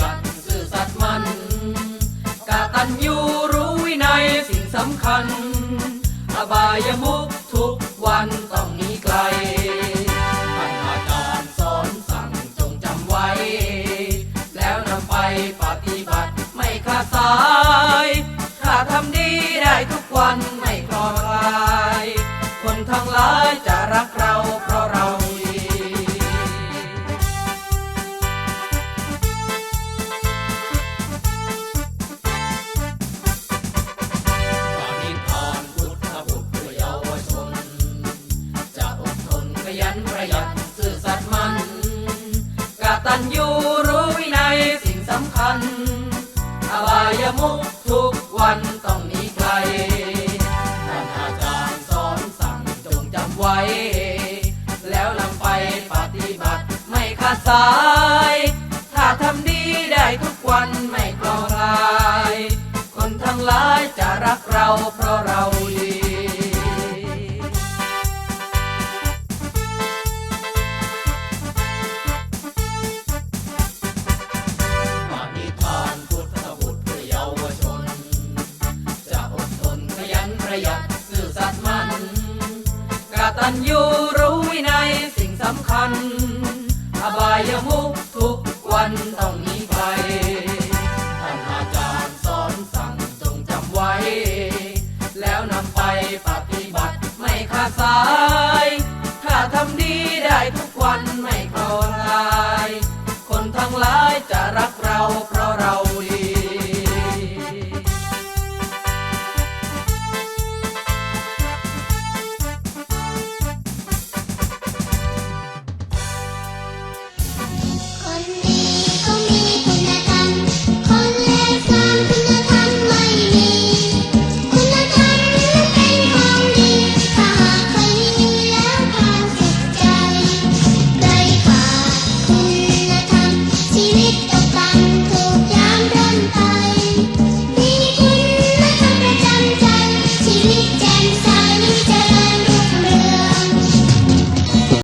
ยันซื่อสัตย์มันกาตันยูรู้วินัยสิ่งสำคัญ อบายมุกทุกวันต้องหนีไกลท่านอาจารย์สอนสั่งจงจำไว้ แล้วนำไปปฏิบัติไม่ขาดสายถ้าทำดีได้ทุกวันไม่คลอคลาย คนทั้งหลายจะรักเรา หยัดซื่อสัตย์มันกตัญญูรู้วินัยสิ่งสำคัญ อบายมุขทุกวันต้องหนีไกลท่านอาจารย์สอนสั่งจงจำไว้ แล้วนำไปปฏิบัติไม่ขาดสาย ถ้าทำดีได้ทุกวันไม่กลอลาย คนทั้งหลายจะรักเราเพราะเรา ขยันซื่อสัตย์มันกตัญญูรู้วินัยสิ่งสำคัญ อบายมุขทุกวันต้องมีไปท่านอาจารย์สอนสั่งจงจำไว้ แล้วนำไปปฏิบัติไม่ขาดสาย ถ้าทำดีได้ทุกวันไม่